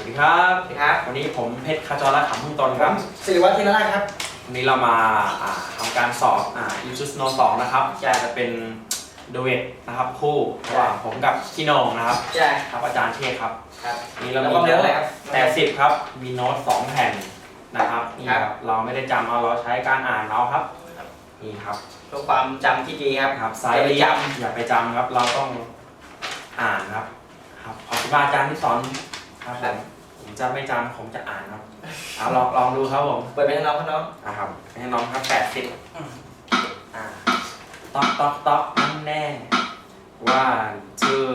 วัสดีครับสวัสดีครับ วันนี้ผมเพชรขจรและขำพึ่งตนผครัมบสิริวัฒน์ธีรราชครับ วันนี้เรามาอ่าทำการสอบอ่ายูซูสโนสองนะครับใช่ จะเป็นดูเอทนะครับคู่ระหว่างผมกับพี่โหนงนะครับใช่ครับอาจารย์เชษครับครับ วันนี้เราแล้วมีก็เยอะเลยครับ แปดสิบครับ มีโน้ตสองแผ่นนะครับนี่ครับครับเราไม่ได้จำเอาเราใช้การอ่านเอาครับนี่ครับเพื่อความจำที่ดีครับ ครับอสายย่าไปเรียจนอย่าไปจำครับเราต้องอ่านครับครับขอบคุณมากอาจารย์ที่สอน ครับผมผมจะไม่จำผมจะอ่านครับเอาลองลองดูครับผมำเปิดไปให้น้องเขาน้องนะครับให้น้องครับแปดสิบอ่าต๊อกต๊อกต๊อกนั่นแน่ one two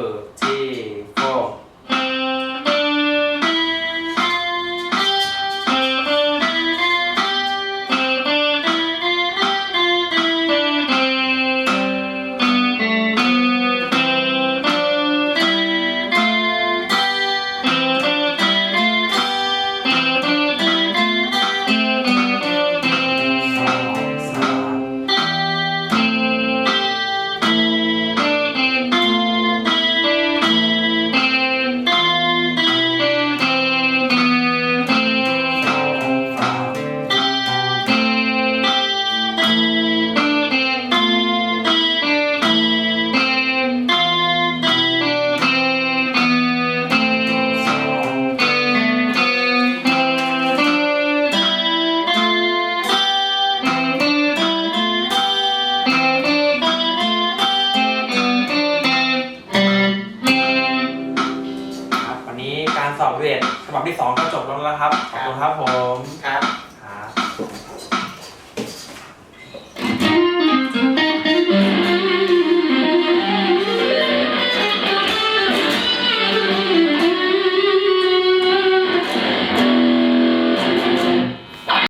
นี้การสอบเวทฉบับที่2ก็จบลงแล้วครับ ขอบคุณครับผม ครับ